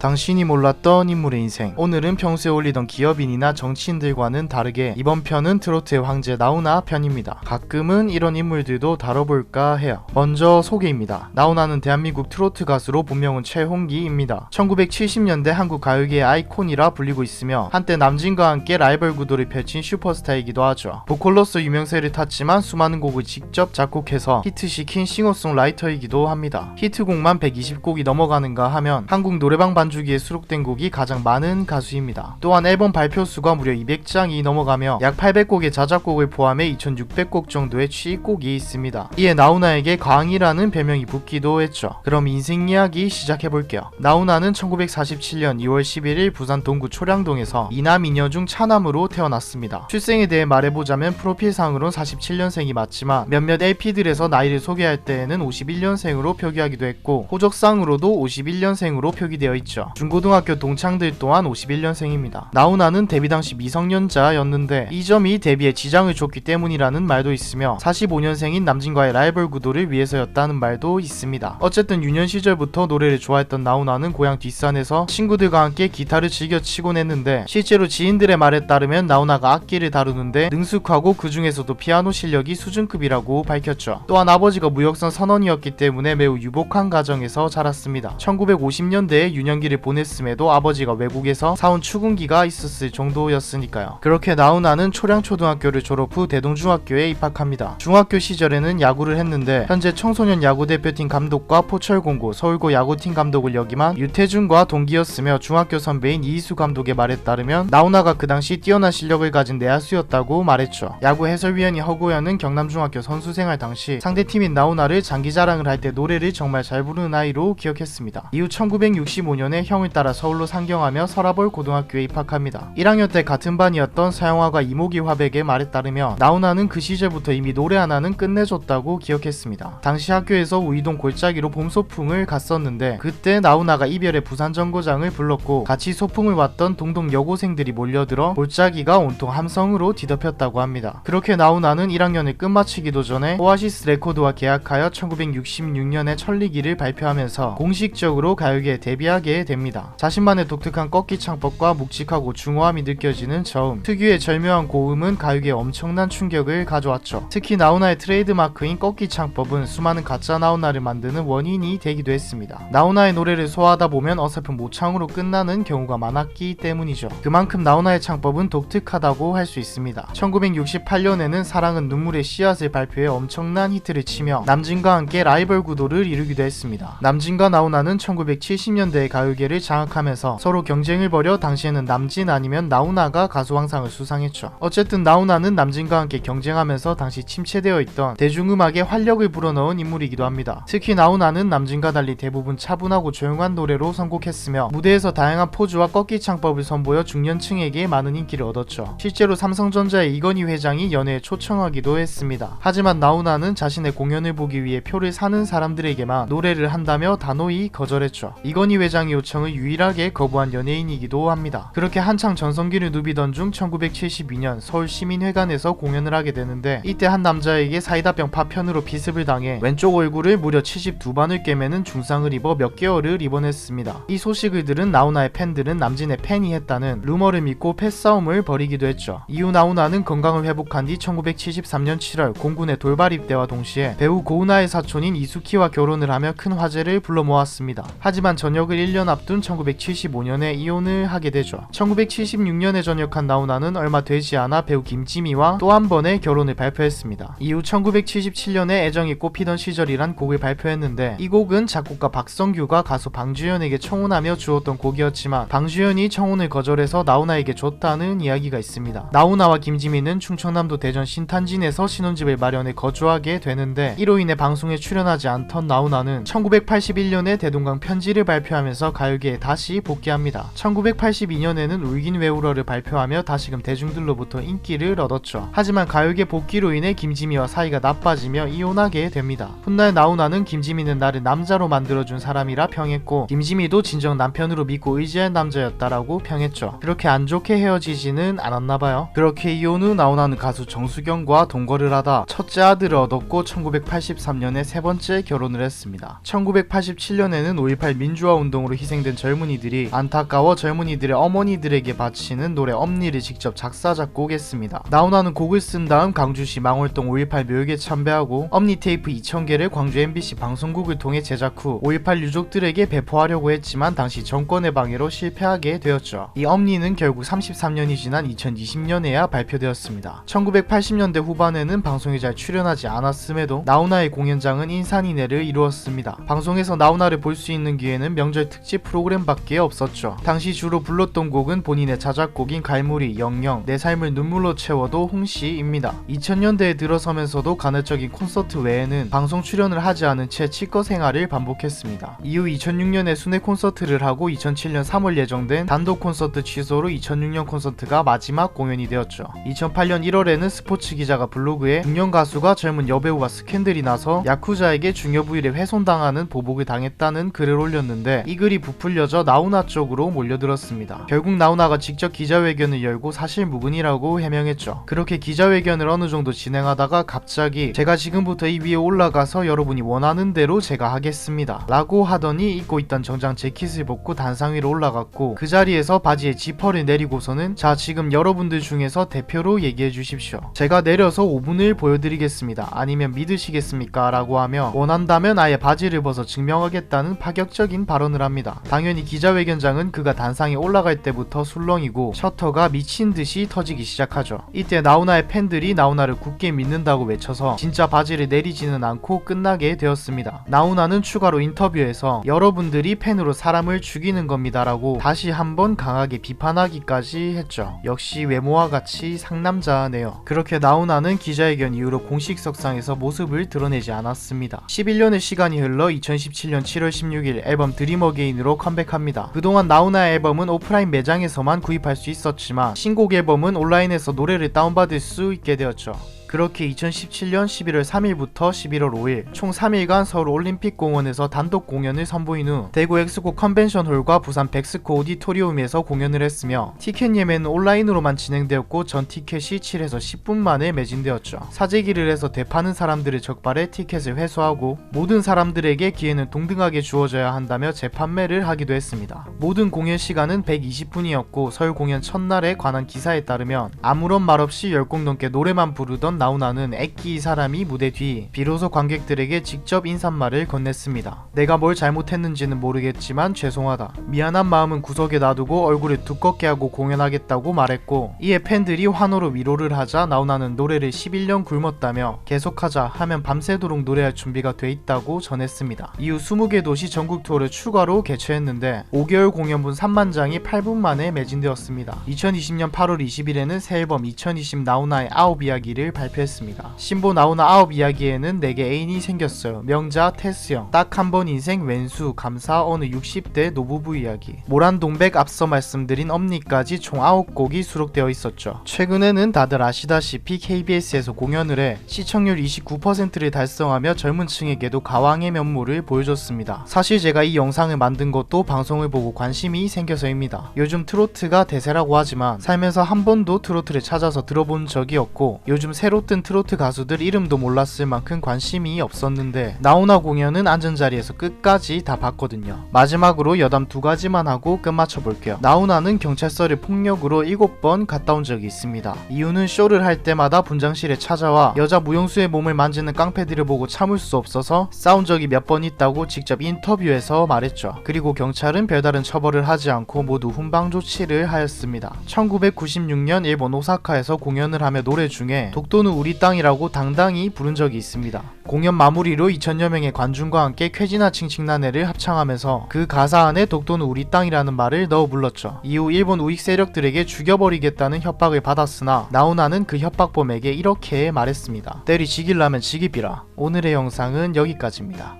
당신이 몰랐던 인물의 인생. 오늘은 평소에 올리던 기업인이나 정치인들과는 다르게 이번 편은 트로트의 황제 나훈아 편입니다. 가끔은 이런 인물들도 다뤄볼까 해요. 먼저 소개입니다. 나훈아는 대한민국 트로트 가수로 본명은 최홍기입니다. 1970년대 한국 가요계의 아이콘이라 불리고 있으며 한때 남진과 함께 라이벌 구도를 펼친 슈퍼스타이기도 하죠. 보컬로서 유명세를 탔지만 수많은 곡을 직접 작곡해서 히트시킨 싱어송라이터이기도 합니다. 히트곡만 120곡이 넘어가는가 하면 한국 노래방 반 주기에 수록된 곡이 가장 많은 가수입니다. 또한 앨범 발표 수가 무려 200장이 넘어가며 약 800곡의 자작곡을 포함해 2600곡 정도의 취입곡이 있습니다. 이에 나훈아에게 광이라는 별명이 붙기도 했죠. 그럼 인생 이야기 시작해볼게요. 나훈아는 1947년 2월 11일 부산 동구 초량동에서 이남 이녀 중 차남으로 태어났습니다. 출생에 대해 말해보자면 프로필상으론 47년생이 맞지만 몇몇 LP들에서 나이를 소개할 때에는 51년생으로 표기하기도 했고 호적상으로도 51년생으로 표기되어 있죠. 중고등학교 동창들 또한 51년생입니다. 나훈아는 데뷔 당시 미성년자였는데 이 점이 데뷔에 지장을 줬기 때문이라는 말도 있으며 45년생인 남진과의 라이벌 구도를 위해서였다는 말도 있습니다. 어쨌든 유년 시절부터 노래를 좋아했던 나훈아는 고향 뒷산에서 친구들과 함께 기타를 즐겨 치곤 했는데 실제로 지인들의 말에 따르면 나훈아가 악기를 다루는데 능숙하고 그 중에서도 피아노 실력이 수준급이라고 밝혔죠. 또한 아버지가 무역선 선원이었기 때문에 매우 유복한 가정에서 자랐습니다. 1950년대에 유년기 를 보냈음에도 아버지가 외국에서 사온 추궁기가 있었을 정도였으니까요. 그렇게 나훈아는 초량초등학교를 졸업 후 대동중학교에 입학합니다. 중학교 시절에는 야구를 했는데 현재 청소년 야구 대표팀 감독과 포철공고 서울고 야구팀 감독을 역임한 유태준과 동기였으며 중학교 선배인 이희수 감독의 말에 따르면 나훈아가 그 당시 뛰어난 실력을 가진 내야수였다고 말했죠. 야구 해설위원이 허고현은 경남중학교 선수 생활 당시 상대팀인 나훈아를 장기 자랑을 할 때 노래를 정말 잘 부르는 아이로 기억했습니다. 이후 1965년에 형을 따라 서울로 상경하며 서라벌 고등학교에 입학합니다. 1학년 때 같은 반이었던 서영화가 이모기 화백의 말에 따르면 나훈아는 그 시절부터 이미 노래 하나는 끝내줬다고 기억했습니다. 당시 학교에서 우이동 골짜기로 봄 소풍을 갔었는데 그때 나훈아가 이별의 부산 정거장을 불렀고 같이 소풍을 왔던 동동 여고생들이 몰려들어 골짜기가 온통 함성으로 뒤덮였다고 합니다. 그렇게 나훈아는 1학년을 끝마치기도 전에 오아시스 레코드와 계약하여 1966년에 천리기를 발표하면서 공식적으로 가요계에 데뷔하게 됩니다. 자신만의 독특한 꺾기 창법과 묵직하고 중후함이 느껴지는 저음, 특유의 절묘한 고음은 가요계에 엄청난 충격을 가져왔죠. 특히 나훈아의 트레이드 마크인 꺾기 창법은 수많은 가짜 나훈아를 만드는 원인이 되기도 했습니다. 나훈아의 노래를 소화하다 보면 어설픈 모창으로 끝나는 경우가 많았기 때문이죠. 그만큼 나훈아의 창법은 독특하다고 할 수 있습니다. 1968년에는 사랑은 눈물의 씨앗을 발표해 엄청난 히트를 치며 남진과 함께 라이벌 구도를 이루기도 했습니다. 남진과 나훈아는 1970년대의 가요 계를 장악하면서 서로 경쟁을 벌여 당시에는 남진 아니면 나훈아가 가수왕상을 수상했죠. 어쨌든 나훈아는 남진과 함께 경쟁하면서 당시 침체되어 있던 대중음악에 활력을 불어넣은 인물이기도 합니다. 특히 나훈아는 남진과 달리 대부분 차분하고 조용한 노래로 선곡했으며 무대에서 다양한 포즈와 꺾기 창법을 선보여 중년층에게 많은 인기를 얻었죠. 실제로 삼성전자의 이건희 회장이 연애에 초청하기도 했습니다. 하지만 나훈아는 자신의 공연을 보기 위해 표를 사는 사람들에게만 노래를 한다며 단호히 거절했죠. 이건희 회장의 요청을 유일하게 거부한 연예인이기도 합니다. 그렇게 한창 전성기를 누비던 중 1972년 서울시민회관에서 공연을 하게 되는데 이때 한 남자에게 사이다병 파편으로 비습을 당해 왼쪽 얼굴을 무려 72반을 꿰매는 중상을 입어 몇 개월을 입원했습니다. 이 소식을 들은 나훈아의 팬들은 남진의 팬이 했다는 루머를 믿고 패싸움을 벌이기도 했죠. 이후 나훈아는 건강을 회복한 뒤 1973년 7월 공군에 돌발 입대와 동시에 배우 고은아의 사촌인 이수키와 결혼을 하며 큰 화제를 불러 모았습니다. 하지만 전역을 1년 앞둔 1975년에 이혼을 하게 되죠. 1976년에 전역한 나훈아는 얼마 되지 않아 배우 김지미와 또 한 번의 결혼을 발표했습니다. 이후 1977년에 애정이 꽃피던 시절이란 곡을 발표했는데 이 곡은 작곡가 박성규가 가수 방주현에게 청혼하며 주었던 곡이었지만 방주현이 청혼을 거절해서 나훈아에게 줬다는 이야기가 있습니다. 나훈아와 김지미는 충청남도 대전 신탄진에서 신혼집을 마련해 거주하게 되는데 이로 인해 방송에 출연하지 않던 나훈아는 1981년에 대동강 편지를 발표하면서 가요계에 다시 복귀합니다. 1982년에는 울긴 외울어를 발표하며 다시금 대중들로부터 인기를 얻었죠. 하지만 가요계 복귀로 인해 김지미와 사이가 나빠지며 이혼하게 됩니다. 훗날 나훈아는 김지미는 나를 남자로 만들어준 사람이라 평했고 김지미도 진정 남편으로 믿고 의지할 남자였다라고 평했죠. 그렇게 안 좋게 헤어지지는 않았나봐요. 그렇게 이혼 후 나훈아는 가수 정수경과 동거를 하다 첫째 아들을 얻었고 1983년에 세 번째 결혼을 했습니다. 1987년에는 5.18 민주화 운동으로 희생 희생된 젊은이들이 안타까워 젊은이들의 어머니들에게 바치는 노래 엄니를 직접 작사 작곡했습니다. 나훈아는 곡을 쓴 다음 강주시 망월동 5.18 묘역에 참배하고 엄니 테이프 2000개를 광주 MBC 방송국을 통해 제작 후 5.18 유족들에게 배포하려고 했지만 당시 정권의 방해로 실패하게 되었죠. 이 엄니는 결국 33년이 지난 2020년에야 발표되었습니다. 1980년대 후반에는 방송에 잘 출연하지 않았음에도 나훈아의 공연장은 인산인해를 이루었습니다. 방송에서 나훈아를 볼 수 있는 기회는 명절 특집 프로그램밖에 없었죠. 당시 주로 불렀던 곡은 본인의 자작곡인 갈무리, 영영, 내 삶을 눈물로 채워도 홍시입니다. 2000년대에 들어서면서도 간헐적인 콘서트 외에는 방송 출연을 하지 않은 채 치과 생활을 반복했습니다. 이후 2006년에 순회 콘서트를 하고 2007년 3월 예정된 단독 콘서트 취소로 2006년 콘서트가 마지막 공연이 되었죠. 2008년 1월에는 스포츠 기자가 블로그에 중년 가수가 젊은 여배우와 스캔들이 나서 야쿠자에게 중요 부위를 훼손당하는 보복을 당했다는 글을 올렸는데 이 글이 부풀려져 나훈아 쪽으로 몰려들었습니다. 결국 나훈아가 직접 기자회견을 열고 사실 무근이라고 해명했죠. 그렇게 기자회견을 어느 정도 진행하다가 갑자기 제가 지금부터 이 위에 올라가서 여러분이 원하는 대로 제가 하겠습니다. 라고 하더니 입고 있던 정장 재킷을 벗고 단상 위로 올라갔고 그 자리에서 바지에 지퍼를 내리고서는 자 지금 여러분들 중에서 대표로 얘기해 주십시오. 제가 내려서 5분을 보여드리겠습니다. 아니면 믿으시겠습니까? 라고 하며 원한다면 아예 바지를 벗어 증명하겠다는 파격적인 발언을 합니다. 당연히 기자회견장은 그가 단상에 올라갈 때부터 술렁이고 셔터가 미친 듯이 터지기 시작하죠. 이때 나훈아의 팬들이 나훈아를 굳게 믿는다고 외쳐서 진짜 바지를 내리지는 않고 끝나게 되었습니다. 나훈아는 추가로 인터뷰에서 여러분들이 팬으로 사람을 죽이는 겁니다라고 다시 한번 강하게 비판하기까지 했죠. 역시 외모와 같이 상남자네요. 그렇게 나훈아는 기자회견 이후로 공식 석상에서 모습을 드러내지 않았습니다. 11년의 시간이 흘러 2017년 7월 16일 앨범 드림 어게인으로 컴백합니다. 그동안 나훈아의 앨범은 오프라인 매장에서만 구입할 수 있었지만 신곡 앨범은 온라인에서 노래를 다운받을 수 있게 되었죠. 그렇게 2017년 11월 3일부터 11월 5일 총 3일간 서울 올림픽공원에서 단독 공연을 선보인 후 대구 엑스코 컨벤션홀과 부산 백스코 오디토리움에서 공연을 했으며 티켓 예매는 온라인으로만 진행되었고 전 티켓이 7에서 10분 만에 매진되었죠. 사재기를 해서 대파는 사람들을 적발해 티켓을 회수하고 모든 사람들에게 기회는 동등하게 주어져야 한다며 재판매를 하기도 했습니다. 모든 공연 시간은 120분이었고 서울 공연 첫날에 관한 기사에 따르면 아무런 말 없이 10곡 넘게 노래만 부르던 나훈아는 애끼 사람이 무대 뒤 비로소 관객들에게 직접 인사말을 건넸습니다. 내가 뭘 잘못했는지는 모르겠지만 죄송하다. 미안한 마음은 구석에 놔두고 얼굴을 두껍게 하고 공연하겠다고 말했고 이에 팬들이 환호로 위로를 하자 나훈아는 노래를 11년 굶었다며 계속하자 하면 밤새도록 노래할 준비가 돼 있다고 전했습니다. 이후 20개 도시 전국 투어를 추가로 개최했는데 5개월 공연분 3만 장이 8분 만에 매진되었습니다. 2020년 8월 20일에는 새 앨범 2020 나훈아의 아홉 이야기를 발 표했습니다. 신보 나훈아 아홉 이야기에는 4개 애인이 생겼어요. 명자 테스형, 딱 한 번 인생 왼수, 감사 어느 60대 노부부 이야기, 모란 동백 앞서 말씀드린 엄니까지 총 9곡이 수록되어 있었죠. 최근에는 다들 아시다시피 KBS에서 공연을 해 시청률 29%를 달성하며 젊은 층에게도 가왕의 면모를 보여줬습니다. 사실 제가 이 영상을 만든 것도 방송을 보고 관심이 생겨서입니다. 요즘 트로트가 대세라고 하지만 살면서 한 번도 트로트를 찾아서 들어본 적이 없고 요즘 새로 뜬 트로트 가수들 이름도 몰랐을 만큼 관심이 없었는데 나훈아 공연은 앉은 자리에서 끝까지 다 봤거든요. 마지막으로 여담 두 가지만 하고 끝마쳐 볼게요. 나훈아는 경찰서를 폭력으로 7번 갔다 온 적이 있습니다. 이유는 쇼를 할 때마다 분장실에 찾아와 여자 무용수의 몸을 만지는 깡패들을 보고 참을 수 없어서 싸운 적이 몇 번 있다고 직접 인터뷰에서 말했죠. 그리고 경찰은 별다른 처벌을 하지 않고 모두 훈방 조치를 하였습니다. 1996년 일본 오사카에서 공연을 하며 노래 중에 독도는 우리 땅이라고 당당히 부른 적이 있습니다. 공연 마무리로 2천여 명의 관중과 함께 쾌지나 칭칭나네를 합창하면서 그 가사 안에 독도는 우리 땅이라는 말을 넣어 불렀죠. 이후 일본 우익 세력들에게 죽여버리겠다는 협박을 받았으나 나훈아는 그 협박범에게 이렇게 말했습니다. 때리 지길라면 지기비라. 오늘의 영상은 여기까지입니다.